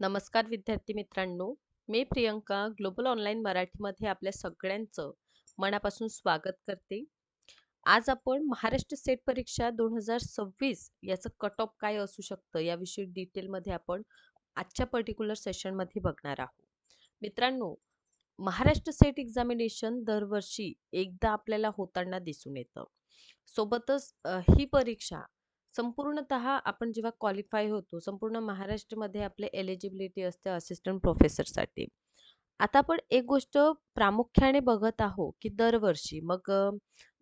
नमस्कार विद्यार्थी मित्रांनो. मी प्रियंका ग्लोबल ऑनलाईन मराठीमध्ये आपल्या सगळ्यांचं मनापासून स्वागत करते. आज आपण महाराष्ट्र सेट परीक्षा दोन हजार सव्वीस याचं कट ऑफ काय असू शकतं याविषयी डिटेलमध्ये आपण आजच्या पर्टिक्युलर सेशनमध्ये बघणार आहोत. मित्रांनो महाराष्ट्र सेट एक्झामिनेशन दरवर्षी एकदा आपल्याला होताना दिसून येतं. सोबतच ही परीक्षा संपूर्णतः आपण जेव्हा क्वालिफाय होतो संपूर्ण महाराष्ट्रामध्ये आपले एलिजिबिलिटी असते असिस्टंट प्रोफेसरसाठी आता आपण एक गोष्ट प्रामुख्याने बघत आहो की दरवर्षी मग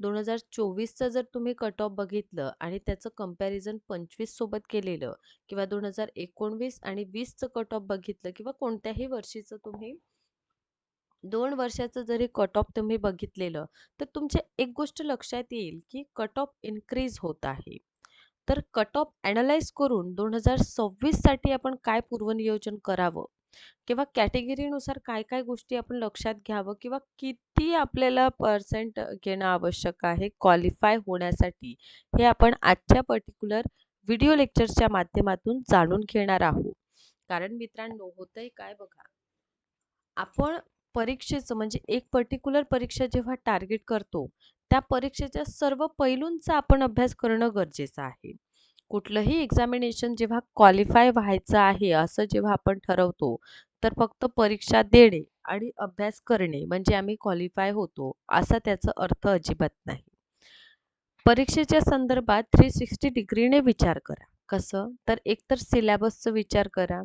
दोन हजार चोवीसचं जर तुम्ही कट ऑफ बघितलं आणि त्याचं कंपॅरिझन पंचवीस सोबत केलेलं किंवा दोन हजार एकोणवीस आणि वीसचं कट ऑफ बघितलं किंवा कोणत्याही वर्षीचं तुम्ही दोन वर्षाचं जरी कट ऑफ तुम्ही बघितलेलं तर तुमच्या एक गोष्ट लक्षात येईल की कट ऑफ इन्क्रीज होत आहे. तर कट ऑफ ॲनलाइज करून दोन हजार सव्वीससाठी आपण काय पूर्वनियोजन करावं? किंवा कॅटेगरीनुसार काय काय गोष्टी आपण लक्षात घ्यावं? किंवा किती आपल्याला पर्सेंट घेणं आवश्यक आहे? क्वालिफाय होण्यासाठी हे आपण आजच्या पर्टिक्युलर व्हिडिओ लेक्चरच्या माध्यमातून जाणून घेणार आहोत. कारण मित्रांनो होतंय काय बघा? आपण परीक्षेचं म्हणजे एक पर्टिक्युलर परीक्षा जेव्हा टार्गेट करतो त्या परीक्षेच्या सर्व पैलूंचा आपण अभ्यास करणं गरजेचं आहे. कुठलंही एक्झामिनेशन जेव्हा क्वालिफाय व्हायचं आहे असं जेव्हा आपण ठरवतो तर फक्त परीक्षा देणे आणि अभ्यास करणे म्हणजे आम्ही क्वालिफाय होतो असा त्याचा अर्थ अजिबात नाही. परीक्षेच्या संदर्भात थ्री सिक्स्टी डिग्रीने विचार करा. कसं? तर एकतर सिलेबसचा विचार करा.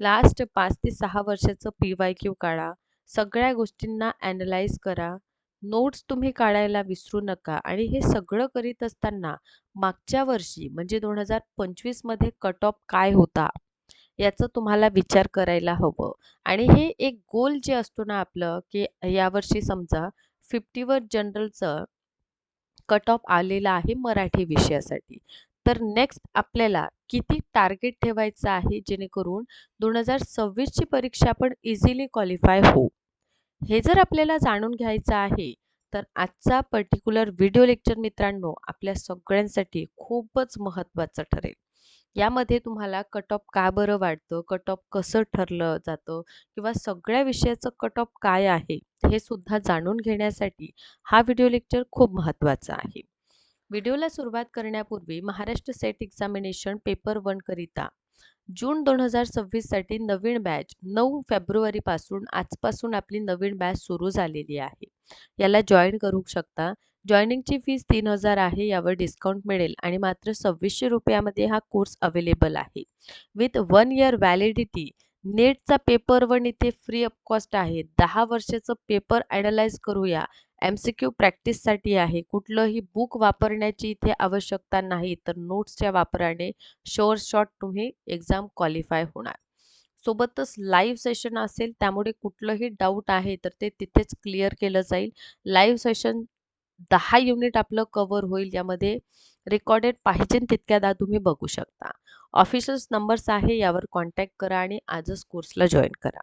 लास्ट पाच ते सहा वर्षाचं पी वाय क्यू काढा. सगळ्या गोष्टींना ॲनलाइज करा. नोट्स तुम्ही काढायला विसरू नका. आणि हे सगळं करीत असताना मागच्या वर्षी म्हणजे दोन हजार पंचवीसमध्ये कट ऑफ काय होता याचं तुम्हाला विचार करायला हवं. आणि हे एक गोल जे असतो ना आपलं की यावर्षी समजा फिफ्टीवर जनरलचं कट ऑफ आलेला आहे मराठी विषयासाठी. तर नेक्स्ट आपल्याला किती टार्गेट ठेवायचं आहे जेणेकरून दोन हजार सव्वीसची परीक्षा आपण इझिली क्वालिफाय होऊ. हे जर आपल्याला जाणून घ्यायचं आहे तर आजचा पर्टिक्युलर व्हिडिओ लेक्चर मित्रांनो आपल्या सगळ्यांसाठी खूपच महत्त्वाचं ठरेल. यामध्ये तुम्हाला कट ऑफ का बरं वाटतं कट ऑफ कसं ठरलं जातं किंवा सगळ्या विषयाचं कट ऑफ काय आहे हे सुद्धा जाणून घेण्यासाठी हा व्हिडिओ लेक्चर खूप महत्त्वाचा आहे. व्हिडिओला सुरुवात करण्यापूर्वी महाराष्ट्र सेट एक्झामिनेशन पेपर वनकरिता जून दोन हजार सव्वीससाठी नवीन बॅच नऊ फेब्रुवारीपासून आजपासून आपली नवीन बॅच सुरू झालेली आहे. याला जॉईन करू शकता. जॉईनिंगची फीस तीन हजार आहे यावर डिस्काउंट मिळेल आणि मात्र सव्वीसशे रुपयामध्ये हा कोर्स अवेलेबल आहे. विथ वन इयर व्हॅलिडिटी नेटचा पेपर वन इथे फ्री ऑफ कॉस्ट आहे. दहा वर्षाचं पेपर ॲनालाइज करूया. एम सी क्यू प्रॅक्टिससाठी आहे. कुठलंही बुक वापरण्याची इथे आवश्यकता नाही. तर नोट्सच्या वापराने शोअर शॉर्ट तुम्ही एक्झाम क्वालिफाय होणार. सोबतच लाईव्ह सेशन असेल त्यामुळे कुठलंही डाऊट आहे तर ते तिथेच क्लिअर केलं जाईल. लाईव्ह सेशन दहा युनिट आपलं कव्हर होईल. यामध्ये रेकॉर्डेड पाहिजे तितक्यादा तुम्ही बघू शकता. ऑफिशियल्स नंबर्स आहे यावर कॉन्टॅक्ट करा आणि आजच कोर्सला जॉईन करा.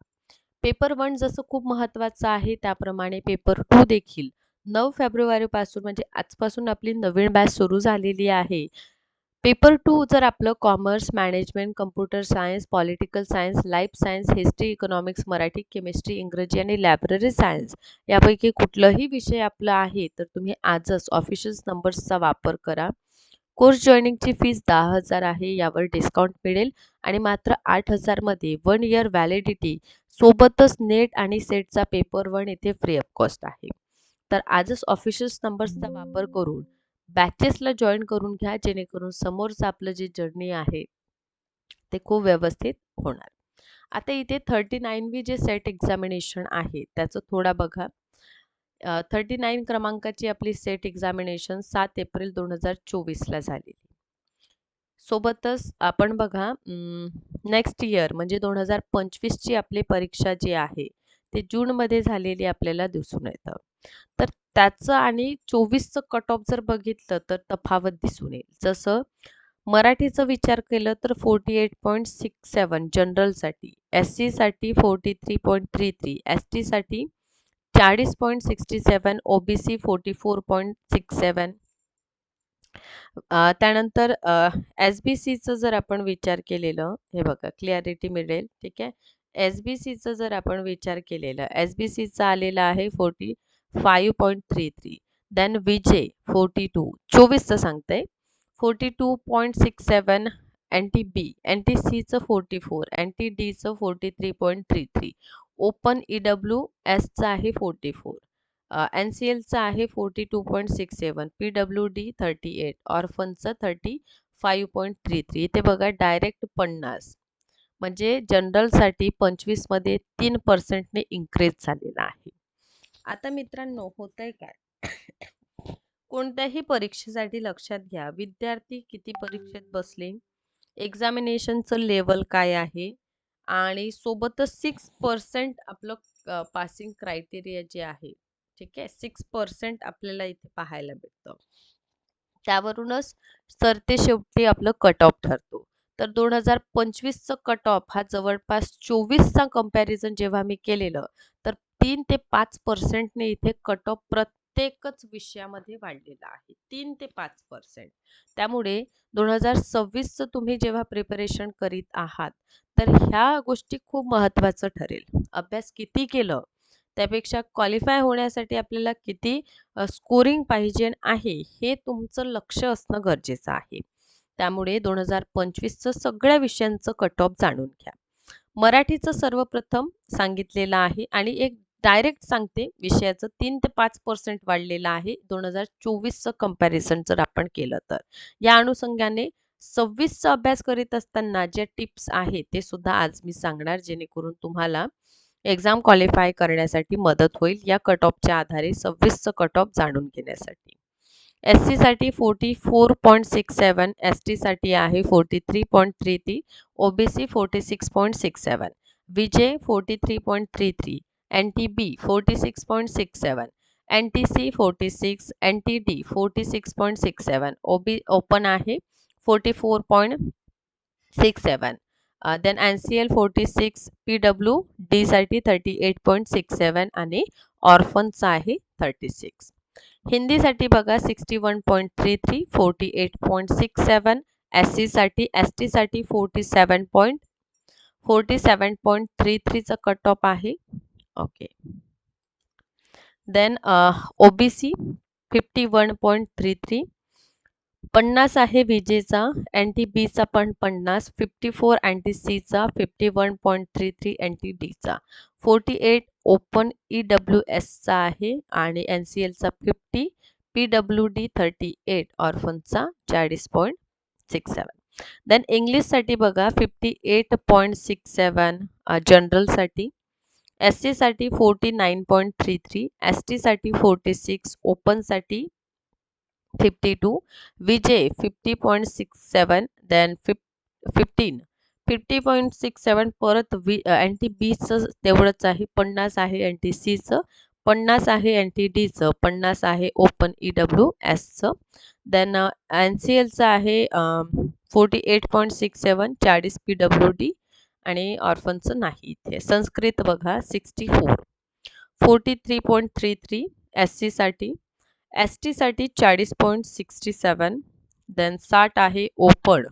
पेपर वन जसं खूप महत्त्वाचं आहे त्याप्रमाणे पेपर टू देखील. नऊ फेब्रुवारीपासून म्हणजे आजपासून आपली नवीन बॅच सुरू झालेली आहे. पेपर टू जर आपलं commerce management computer science political science life science history economics Marathi chemistry Ingraji आणि लायब्ररी सायन्स यापैकी कुठलंही विषय आपला आहे तर तुम्ही आजच ऑफिशियल्स नंबर्सचा वापर करा. कोर्स जॉईनिंगची फीस दहा हजार आहे यावर डिस्काउंट मिळेल. आणि मात्र आठ हजारमध्ये वन इयर व्हॅलिडिटी सोबतच नेट आणि सेटचा पेपर वन येथे फ्री ऑफ कॉस्ट आहे. तर आजच ऑफिशियल नंबर्सचा वापर करून बॅचेसला जॉईन करून घ्या जेणेकरून समोरचं आपलं जे जर्नी आहे ते खूप व्यवस्थित होणार. आता इथे थर्टी नाईन वी जे सेट एक्झामिनेशन आहे त्याचं थोडा बघा. थर्टी नाईन क्रमांकाची आपली सेट एक्झामिनेशन सात एप्रिल दोन हजार चोवीसला झाली सोबतच आपण बघा नेक्स्ट इयर म्हणजे दोन हजार पंचवीसची आपली परीक्षा जी आहे ते जूनमध्ये झालेली आपल्याला दिसून येतं. तर त्याचं आणि चोवीसचं कट ऑफ जर बघितलं तर तफावत दिसून येईल. जसं मराठीचं विचार केलं तर forty eight point six seven जनरलसाठी S सीसाठी forty three point three three S टीसाठी चाळीस point sixty seven O B C forty four point six seven. त्यानंतर एस बी सीचं जर आपण विचार केलेलं हे बघा क्लिअरिटी मिळेल ठीक आहे? एस बी सीचं जर आपण विचार केलेलं एस बी सीचं आलेलं आहे forty five point three three then VJ forty two चोवीसचं सांगते. Forty two point six seven NT B NT सीचं forty four anti डीचं forty three point three three. Open E W एसचं आहे फोर्टी फोर. एन सी एलचं आहे forty two point six seven. P W D thirty eight. ऑर्फनचं thirty five point three three. इथे बघा direct पन्नास. म्हणजे जनरलसाठी पंचवीसमध्ये तीन पर्सेंटने increase झालेला आहे. आता मित्रांनो होत आहे काय? कोणत्याही परीक्षेसाठी लक्षात घ्या. विद्यार्थी किती परीक्षेत बसले? एक्झामिनेशनचं लेवल काय आहे? आणि सोबतच सिक्स पर्सेंट आपलं पासिंग क्रायटेरिया जे आहे ठीक आहे? सिक्स पर्सेंट आपल्याला इथे पाहायला भेटतं त्यावरूनच सरते शेवटी आपलं कट ऑफ ठरतो. तर दोन हजार पंचवीसचं कट ऑफ हा जवळपास चोवीसचा कंपॅरिझन जेव्हा मी केलेलं तर तीन ते पाच पर्सेंटने इथे कट ऑफ प्रत्येकच विषयामध्ये वाढलेला आहे. तीन ते पाच पर्सेंट त्यामुळे दोन हजार सव्वीसचं तुम्ही जेव्हा प्रिपरेशन करीत आहात तर ह्या गोष्टी खूप महत्त्वाचं ठरेल. अभ्यास किती केलं त्यापेक्षा क्वालिफाय होण्यासाठी आपल्याला किती स्कोरिंग पाहिजे आहे हे तुमचं लक्ष असणं गरजेचं आहे. त्यामुळे दोन हजार पंचवीसचं सगळ्या विषयांचं कट ऑफ जाणून घ्या. मराठीचं सर्वप्रथम सांगितलेलं आहे आणि एक डायरेक्ट सांगते विषयाचं तीन ते पाच पर्सेंट वाढलेलं आहे. दोन हजार चोवीसचं कंपॅरिझन जर आपण केलं तर. या अनुषंगाने सव्वीसचा अभ्यास करीत असताना जे टिप्स आहेत ते सुद्धा आज मी सांगणार जेणेकरून तुम्हाला एक्झाम क्वालिफाय करण्यासाठी मदत होईल या कट ऑफच्या आधारे सव्वीसचं कट ऑफ जाणून घेण्यासाठी. एस सीसाठी forty four point six seven S टीसाठी आहे forty three point three three OBC forty six point six seven VJ forty three point three three N T B forty six point six seven N T C forty six N T D forty six point six seven O B open आहे forty four point six seven then N C L forty six P W डीसाठी thirty eight point six seven आणि ऑर्फनचा आहे thirty six हिंदीसाठी बघा sixty one point three three forty eight point six seven S सीसाठी S टीसाठी forty seven point forty seven point three थ्रीचं cut off आहे. Okay then O B C fifty one point three three पन्नास आहे विजेचा N T बीचा पण पन्नास fifty four NT T सीचा fifty one point three three N T डीचा forty eight open E W एसचा आहे आणि N C एलचा fifty P W D thirty eight ऑर्फनचा चाळीस पॉईंट सिक्स सेवन देन इंग्लिशसाठी बघा fifty eight point six seven जनरलसाठी S सीसाठी forty nine point three three S टीसाठी forty six ओपनसाठी fifty two VJ fifty point six seven then fif fifteen fifty point six seven परत V N T बीचं तेवढंच आहे पन्नास आहे N T सीचं पन्नास आहे एन टी डीचं पन्नास आहे ओपन ई डब्ल्यू एसचं देन एन सी एलचं आहे forty eight point six seven चाळीस पी डब्ल्यू डी आणि ऑर्फनचं नाही इथे. संस्कृत बघा sixty four forty three point three three S सीसाठी एस टीसाठी चाळीस पॉईंट सिक्स्टी सेवन देन साठ आहे ओपड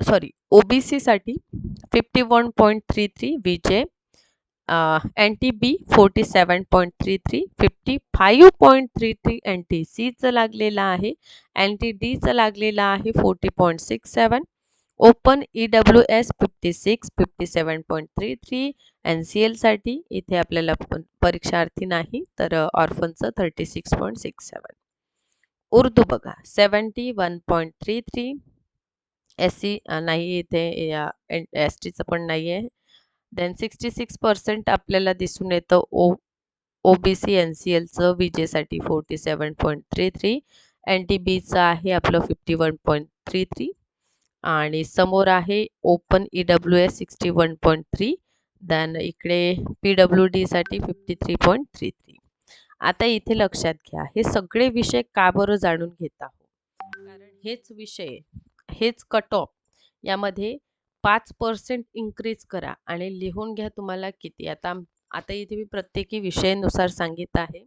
सॉरी ओ बी सीसाठी fifty one point three three VJ. N T B forty seven point three three fifty five point three three N T सीचं लागलेलं आहे. N T डीचं लागलेलं आहे forty point six seven open E W S fifty six fifty seven point three three N C एलसाठी इथे आपल्याला परीक्षार्थी नाही तर ऑर्फनचं thirty six point six seven. Urdu बघा seventy one point three three. S C नाही इथे या एस टीचं पण नाही आहे देन सिक्स्टी सिक्स पर्सेंट आपल्याला दिसून येतं O O B C N C एलचं विजेसाठी forty seven point three three N T बीचं आहे आपलं fifty one point three three आणि समोर आहे open E W S sixty one point three then इकडे पी डब्ल्यू डीसाठी fifty three point three three. आता इथे लक्षात घ्या हे सगळे विषय का बरं जाणून घेत आहोत? कारण हेच विषय हेच कट ऑफ यामध्ये पाच पर्सेंट इन्क्रीज करा आणि लिहून घ्या तुम्हाला किती. आता आता इथे मी प्रत्येकी विषयानुसार सांगित आहे.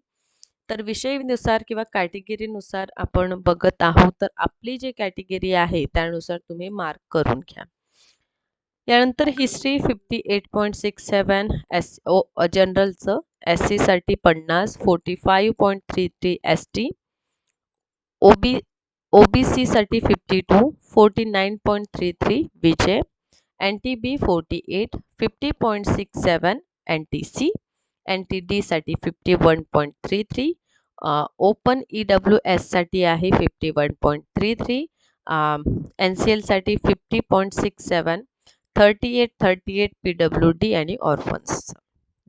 तर विषयनुसार किंवा कॅटेगरीनुसार आपण बघत आहोत तर आपली जी कॅटेगरी आहे त्यानुसार तुम्ही मार्क करून घ्या. यानंतर history fifty eight point six seven S O जनरलचं S सीसाठी पन्नास forty five point three three S T O B O B सीसाठी fifty two forty nine point three three B J N T B forty eight fifty point six seven N T C N T डीसाठी fifty one point three three open E W एससाठी आहे fifty one point three three N C एलसाठी fifty point six seven thirty eight thirty eight P W D आणि orphans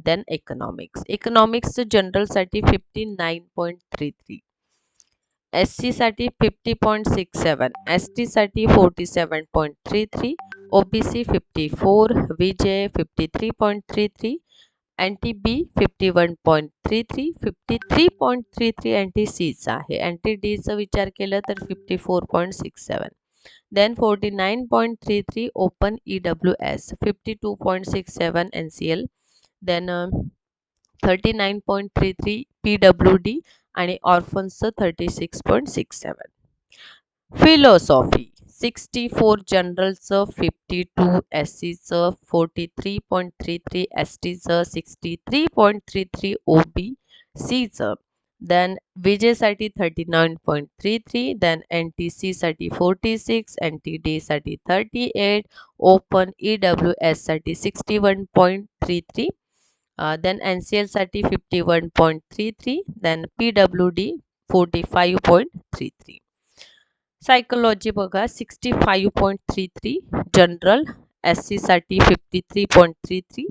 then economics इकॉनॉमिक्सचं जनरलसाठी fifty nine point three three S सीसाठी fifty point six seven S टीसाठी forty seven point three three O B C fifty four V J fifty three point three three N T B fifty one point three three fifty three point three three N T सीचा आहे. N T डीचा विचार केलं तर fifty four point six seven. Then forty nine point three three open E W S fifty two point six seven N C L then thirty nine point three three P W D आणि ऑर्फन्सचं thirty six point six seven philosophy 64 generals sir 52 SC sir 43.33 ST sir 63.33 OBC sir. Then VJ 39.33 then NTC SATI 46 NTD SATI 38 open EWS SATI 61.33 uh, then NCL SATI 51.33 then PWD 45.33 psychology बघा sixty five point three three general S सीसाठी fifty three point three three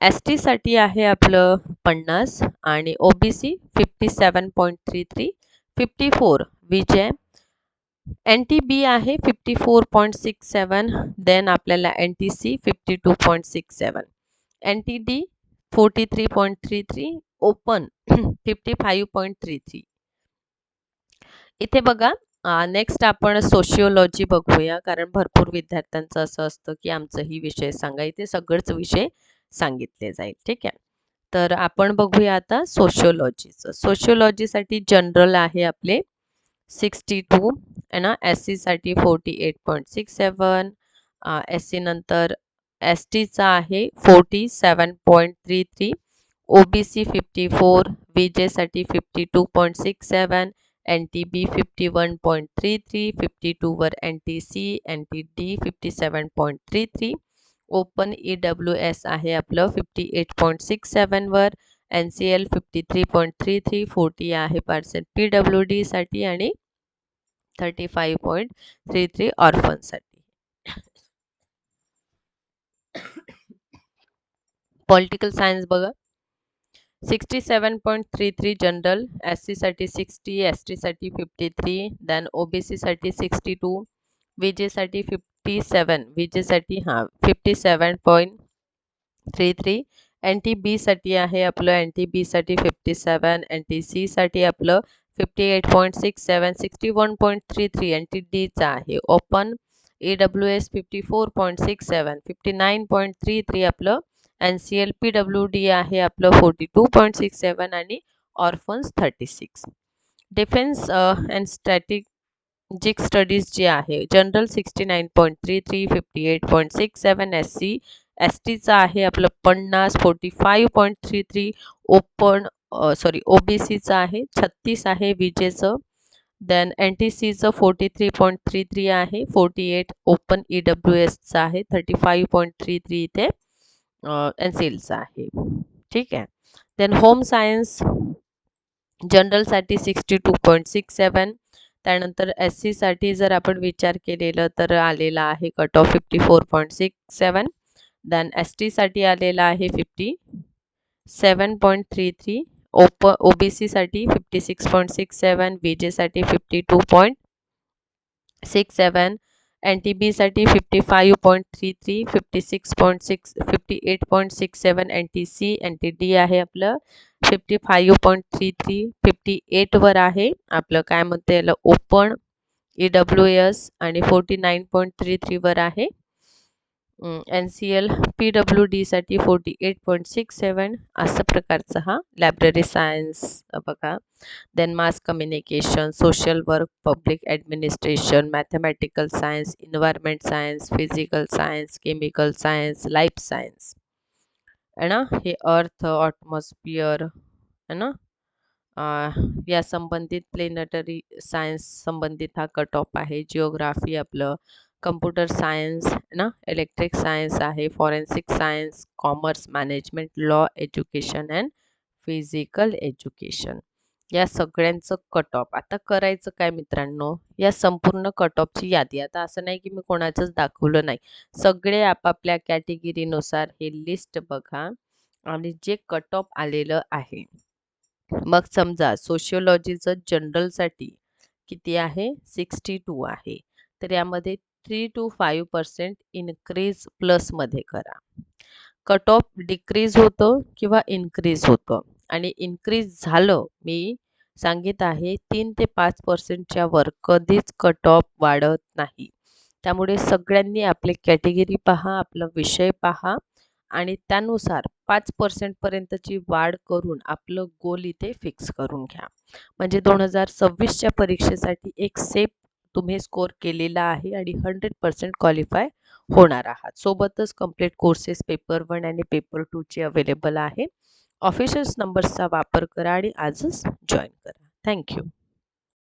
S टीसाठी आहे आपलं पन्नास आणि O B C fifty seven point three three fifty four V J. N T B आहे fifty four point six seven then आपल्याला N T C fifty two point six seven N T D forty three point three three open fifty five point three three इथे बघा next आपण sociology बघूया. कारण भरपूर विद्यार्थ्यांचं असं असतं की आमचं ही विषय सांगा. इथे सगळंच विषय सांगितले जाईल. ठीक आहे? तर आपण बघूया आता सोशिओलॉजीचं सोशिओलॉजीसाठी जनरल आहे आपले सिक्स्टी टू आहे ना एस सीसाठी forty eight point six seven S C नंतर एस टीचा आहे forty seven point three three O B C fifty four B जेसाठी fifty two point six seven N T B fifty one point three three fifty टूवर N T C N T D fifty seven point three three open E W S आहे आपलं fifty eight point six सेवनवर N C L fifty three point three three forty आहे percent P W डीसाठी आणि thirty five point three three ऑर्फनसाठी political science बघा. Sixty seven point three three general S सीसाठी sixty S टीसाठी fifty three then O B सीसाठी sixty two V जेसाठी fifty seven V जेसाठी हां fifty seven point three three N T बीसाठी आहे आपलं N T बीसाठी फिफ्टी सेवन एन टी सीसाठी आपलं fifty eight point six seven sixty one point three three N T डीचा आहे. Open A W S fifty four point six seven fifty nine point three three आपलं N C L P W D आहे आपलं forty two point six seven आणि orphans thirty six defence and strategic studies जे आहे general sixty nine point three three fifty eight point six seven S C S टीचं आहे आपलं पन्नास forty five point three three open sorry O B सीचं आहे छत्तीस आहे विजेचं. देन एन टी सीचं forty three point three three आहे forty eight open E W एसचं आहे thirty five point three three इथे. एन सीलचा आहे. ठीक आहे. Then home science जनरलसाठी sixty two point six seven त्यानंतर एस सीसाठी जर आपण विचार केलेलं तर आलेला आहे cut off fifty four point six seven then S टीसाठी आलेला आहे fifty seven point three three op O B सीसाठी fifty six point six seven B जेसाठी fifty two point six seven N T बीसाठी fifty five point three three fifty six point six fifty eight point six seven N T C N T D आहे आपलं. Fifty five point three three fifty एटवर आहे. आपलं काय म्हणतं याला open E W S आणि forty nine point three थ्रीवर आहे. N C L P W डीसाठी forty eight point six seven असं प्रकारचा हा लायब्ररी सायन्स बघा. Then mass communication social work public administration mathematical science environment science physical science chemical science life science है ना? हे अर्थ ऑटमॉस्फिअर है ना? या संबंधित प्लेनेटरी सायन्स संबंधित हा कट ऑफ आहे. जिओग्राफी आपलं कम्प्युटर सायन्स ना इलेक्ट्रिक सायन्स आहे forensic science commerce management law education and physical education. या सगळ्यांचं कट ऑफ. आता करायचं काय मित्रांनो? या संपूर्ण कट ऑफची यादी. आता असं नाही की मी कोणाचंच दाखवलं नाही. सगळे आपापल्या कॅटेगरीनुसार हे लिस्ट बघा आणि जे कट ऑफ आलेलं आहे. मग समजा सोशिओलॉजीचं जनरलसाठी किती आहे? सिक्स्टी टू आहे. तर यामध्ये three two five percent increase प्लसमध्ये करा. कट ऑफ डिक्रीज होतं किंवा इन्क्रीज होतं. आणि इन्क्रीज झालं मी सांगित आहे तीन ते पाच पर्सेंटच्या वर कधीच कट ऑफ वाढत नाही. त्यामुळे सगळ्यांनी आपले कॅटेगरी पहा आपला विषय पहा आणि त्यानुसार पाच पर्सेंटपर्यंतची वाढ करून आपलं गोल इथे फिक्स करून घ्या. म्हणजे दोन हजार सव्वीसच्या परीक्षेसाठी एक सेफ तुम्ही स्कोर केलेला आहे आणि हंड्रेड पर्सेंट क्वालिफाय होणार आहात. सोबतच कंप्लीट कोर्सेस पेपर वन आणि पेपर टूचे अवेलेबल आहे. ऑफिशियल्स नंबर्सचा वापर करा आणि आजच जॉईन करा. थँक्यू